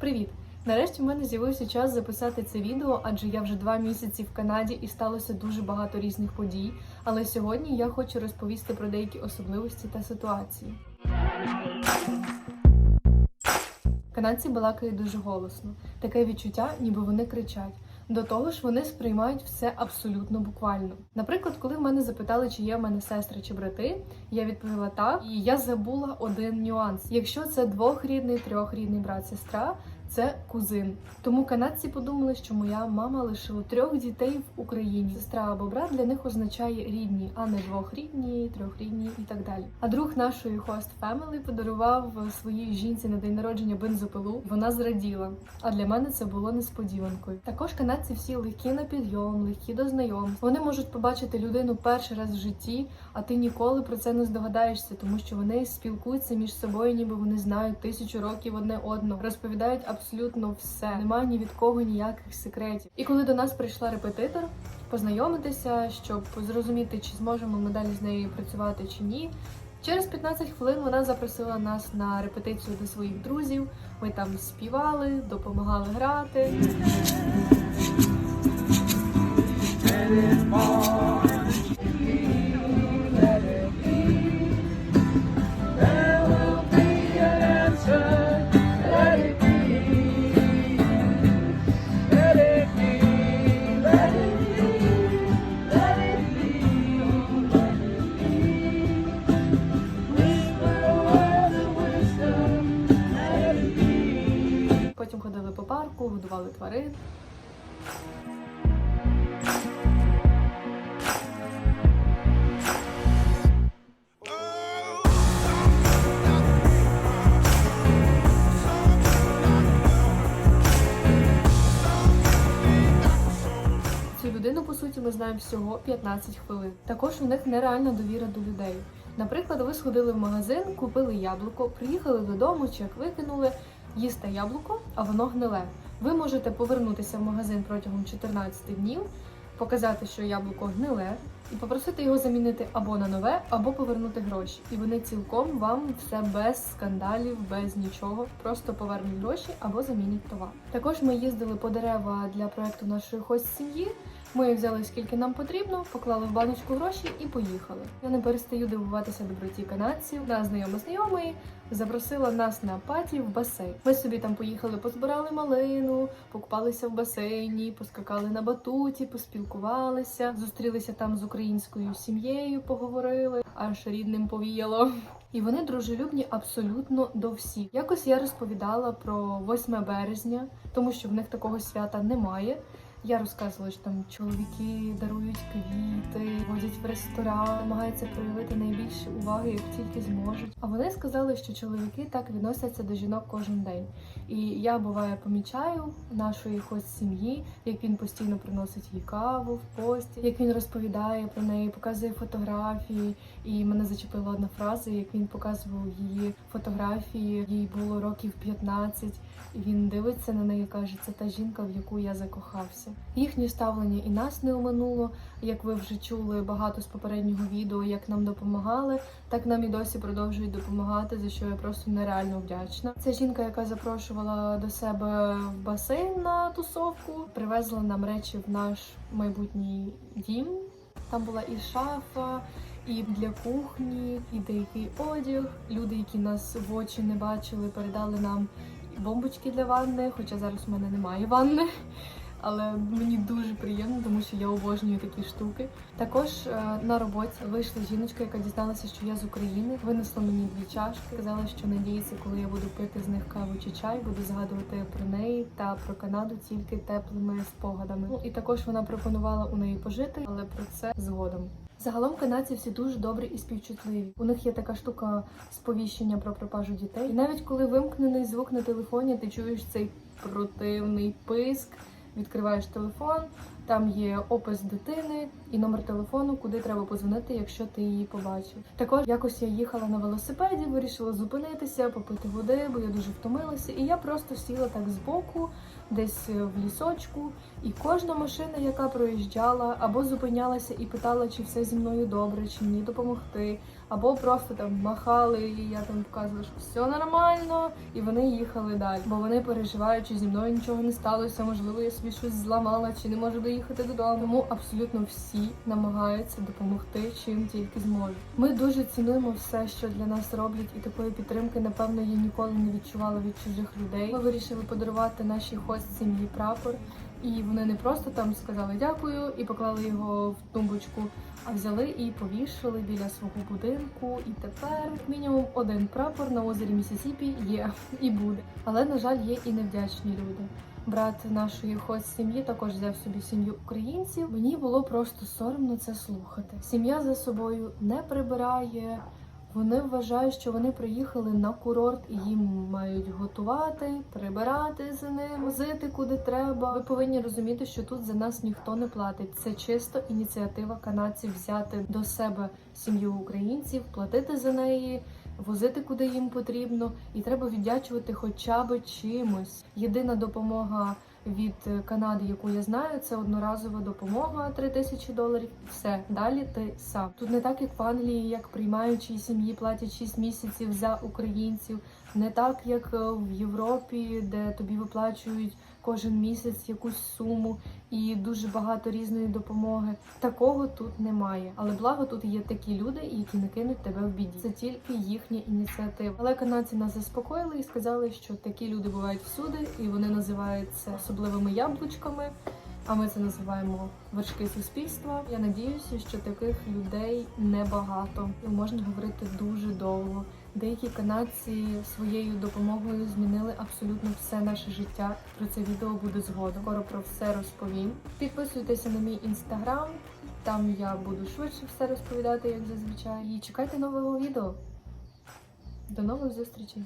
Привіт! Нарешті в мене з'явився час записати це відео, адже я вже два місяці в Канаді і сталося дуже багато різних подій. Але сьогодні я хочу розповісти про деякі особливості та ситуації. Канадці балакають дуже голосно. Таке відчуття, ніби вони кричать. До того ж, вони сприймають все абсолютно буквально. Наприклад, коли в мене запитали, чи є в мене сестри чи брати, я відповіла так, і я забула один нюанс. Якщо це двохрідний, трьохрідний брат, сестра, це кузин. Тому канадці подумали, що моя мама лишила трьох дітей в Україні. Сестра або брат для них означає рідні, а не двохрідні, трьохрідні і так далі. А друг нашої хост Family подарував своїй жінці на день народження бензопилу. Вона зраділа. А для мене це було несподіванкою. Також канадці всі легкі на підйом, легкі до знайомств. Вони можуть побачити людину перший раз в житті, а ти ніколи про це не здогадаєшся, тому що вони спілкуються між собою, ніби вони знають тисячу років одне одного, розповідають абсолютно все. Немає ні від кого ніяких секретів. І коли до нас прийшла репетитор, познайомитися, щоб зрозуміти, чи зможемо ми далі з нею працювати чи ні. Через 15 хвилин вона запросила нас на репетицію до своїх друзів. Ми там співали, допомагали грати. Потім ходили по парку, годували тварин. Людину, по суті, ми знаємо всього 15 хвилин. Також у них нереальна довіра до людей. Наприклад, ви сходили в магазин, купили яблуко, приїхали додому, чек викинули, їсте яблуко, а воно гниле. Ви можете повернутися в магазин протягом 14 днів, показати, що яблуко гниле, і попросити його замінити або на нове, або повернути гроші. І вони цілком вам все без скандалів, без нічого, просто повернуть гроші або замінять товар. Також ми їздили по дерева для проекту нашої хост сім'ї. Ми взяли скільки нам потрібно, поклали в баночку гроші і поїхали. Я не перестаю дивуватися доброті канадців. Нас знайома знайомий запросила нас на паті в басейн. Ми собі там поїхали, позбирали малину, покупалися в басейні, поскакали на батуті, поспілкувалися, зустрілися там з українською сім'єю, поговорили, аж рідним повіяло. І вони дружелюбні абсолютно до всіх. Якось я розповідала про 8 березня, тому що в них такого свята немає. Я розказувала, що там чоловіки дарують квіти, водять в ресторан, намагаються проявити найбільше уваги, як тільки зможуть. А вони сказали, що чоловіки так відносяться до жінок кожен день. І я буває помічаю нашої якоїсь сім'ї, як він постійно приносить їй каву в пості, як він розповідає про неї, показує фотографії. І мене зачепила одна фраза, як він показував її фотографії. Їй було років 15, і він дивиться на неї каже, це та жінка, в яку я закохався. Їхнє ставлення і нас не оминуло. Як ви вже чули багато з попереднього відео, як нам допомагали, так нам і досі продовжують допомагати, за що я просто нереально вдячна. Це жінка, яка запрошувала до себе в басейн на тусовку, привезла нам речі в наш майбутній дім. Там була і шафа, і для кухні, і деякий одяг. Люди, які нас в очі не бачили, передали нам бомбочки для ванни, хоча зараз у мене немає ванни. Але мені дуже приємно, тому що я обожнюю такі штуки. Також е, на роботі вийшла жіночка, яка дізналася, що я з України. Винесла мені дві чашки. Сказала, що надіється, коли я буду пити з них каву чи чай, буду згадувати про неї та про Канаду тільки теплими спогадами. Ну і також вона пропонувала у неї пожити, але про це згодом. Загалом канадці всі дуже добрі і співчутливі. У них є така штука сповіщення про пропажу дітей. І навіть коли вимкнений звук на телефоні, ти чуєш цей противний писк. Відкриваєш телефон, Там є опис дитини і номер телефону, куди треба позвонити, якщо ти її побачив. Також якось я їхала на велосипеді, вирішила зупинитися, попити води, бо я дуже втомилася. І я просто сіла так збоку, десь в лісочку. І кожна машина, яка проїжджала, або зупинялася і питала, чи все зі мною добре, чи мені допомогти, або просто там махали, і я там показувала, що все нормально, і вони їхали далі. Бо вони переживають, чи зі мною нічого не сталося, можливо, я собі щось зламала, чи не можу доїхати додому. Тому абсолютно всі намагаються допомогти, чим тільки зможуть. Ми дуже цінуємо все, що для нас роблять, і такої підтримки, напевно, я ніколи не відчувала від чужих людей. Ми вирішили подарувати нашій хост сім'ї прапор. І вони не просто там сказали дякую і поклали його в тумбочку, а взяли і повішали біля свого будинку. І тепер мінімум один прапор на озері Місісіпі є і буде. Але на жаль, є і невдячні люди. Брат нашої хост сім'ї також взяв собі сім'ю українців. Мені було просто соромно це слухати. Сім'я за собою не прибирає. Вони вважають, що вони приїхали на курорт і їм мають готувати, прибирати за ним, возити куди треба. Ви повинні розуміти, що тут за нас ніхто не платить. Це чисто ініціатива канадців взяти до себе сім'ю українців, платити за неї, возити куди їм потрібно, і треба віддячувати хоча б чимось. Єдина допомога від е, Канади, яку я знаю, це одноразова допомога 3 тисячі доларів. Все далі ти сам. Тут не так, як в Англії, як приймаючі сім'ї платять 6 місяців за українців, не так, як е, в Європі, де тобі виплачують кожен місяць якусь суму і дуже багато різної допомоги. Такого тут немає. Але благо тут є такі люди, які не кинуть тебе в біді. Це тільки їхня ініціатива. Але канадці нас заспокоїли і сказали, що такі люди бувають всюди, і вони називаються особливими яблучками. А ми це називаємо вершки суспільства. Я надіюся, що таких людей небагато і можна говорити дуже довго. Деякі канадці своєю допомогою змінили абсолютно все наше життя. Про це відео буде згодом. Скоро про все розповім. Підписуйтеся на мій інстаграм. Там я буду швидше все розповідати, як зазвичай. І чекайте нового відео. До нових зустрічей!